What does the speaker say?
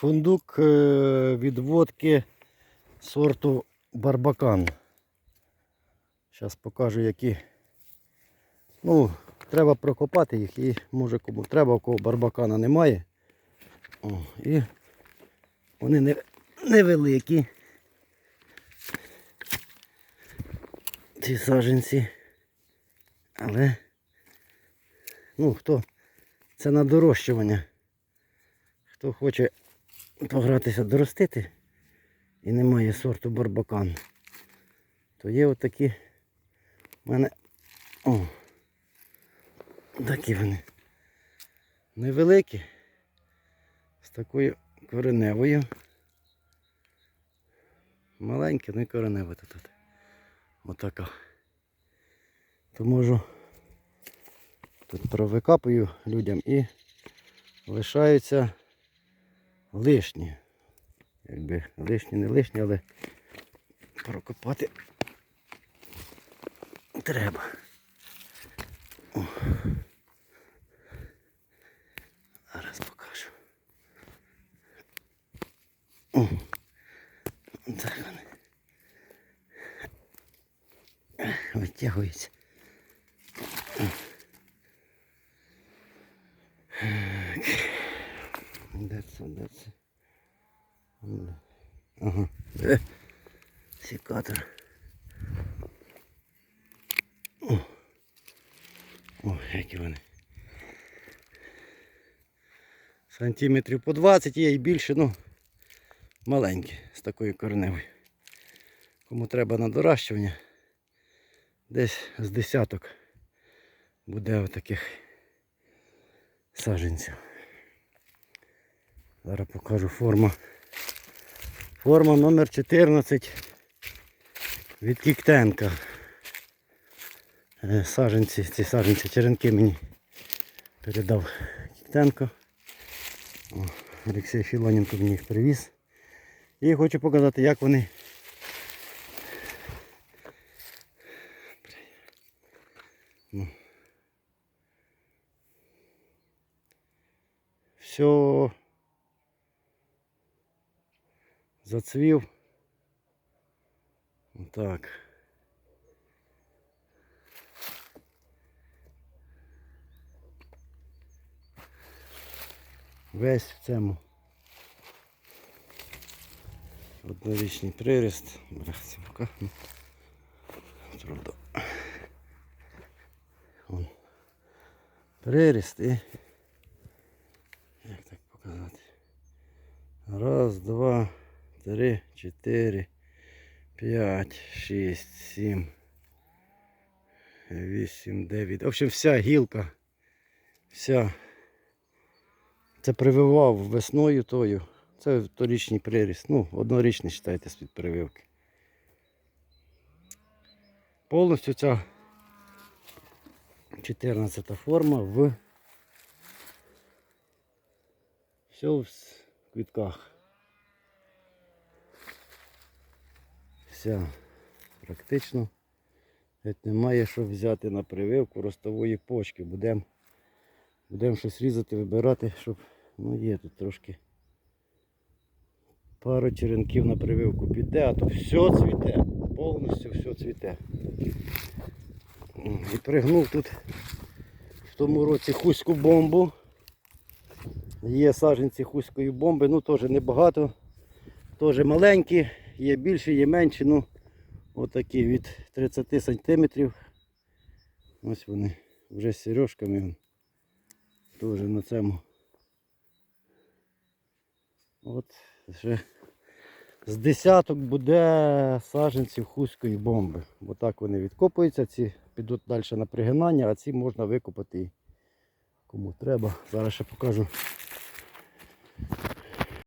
Фундук е, від водки сорту Барбакан. Зараз покажу, які. Ну, треба прокопати їх і може кому треба, у кого барбакана немає. О, і вони не, невеликі. Ці саженці. Але ну хто це на дорощування. Хто хоче погратися доростити і немає сорту барбакан, то є отакі в мене. О! Такі вони. Невеликі. З такою кореневою. Маленькі, ну і коренева тут. Отака. То можу тут провикапую людям і лишаються лишні. Якби лишні, не лишні, але прокопати треба. О. Зараз покажу. О. Так вони. Витягується. Де це, де це? Ага. Секатор. О. О, які вони. Сантиметрів по 20 є і більше, ну маленькі з такою кореневою. Кому треба на доращування, десь з десяток буде отаких саджанців. Зараз покажу форма. Форма номер 14 від Кіктенка. Е, Саженці, ці саженці черенки мені передав Кіктенко. О, Олексій Філоненко мені їх привіз. І хочу показати, як вони Ну. Все зацвів. Так. Весь в цьому однорічний приріст. Брехся пока. Правда. Вон. Приріст і як так показати? Раз, два, Три, чотири, п'ять, шість, сім, вісім, дев'ять. В общем, вся гілка. Вся. Це прививав весною тою. Це торічний приріст. Ну, однорічний вважайте з-під прививки. Повністю ця 14 форма в все в квітках. Вся практично. Геть немає що взяти на прививку ростової почки. Будемо будем щось різати, вибирати, щоб ну є тут трошки пару черенків на прививку піде, а то все цвіте, повністю все цвіте. І пригнув тут в тому році хуську бомбу. Є саджанці хуської бомби, ну теж небагато, теж маленькі, є більші, є менші, ну отакі від 30 сантиметрів. Ось вони вже з сережками. Теж на цьому. От ще з десяток буде саджанців хуської бомби. Бо так вони відкопуються, ці підуть далі на пригинання, а ці можна викопати кому треба. Зараз ще покажу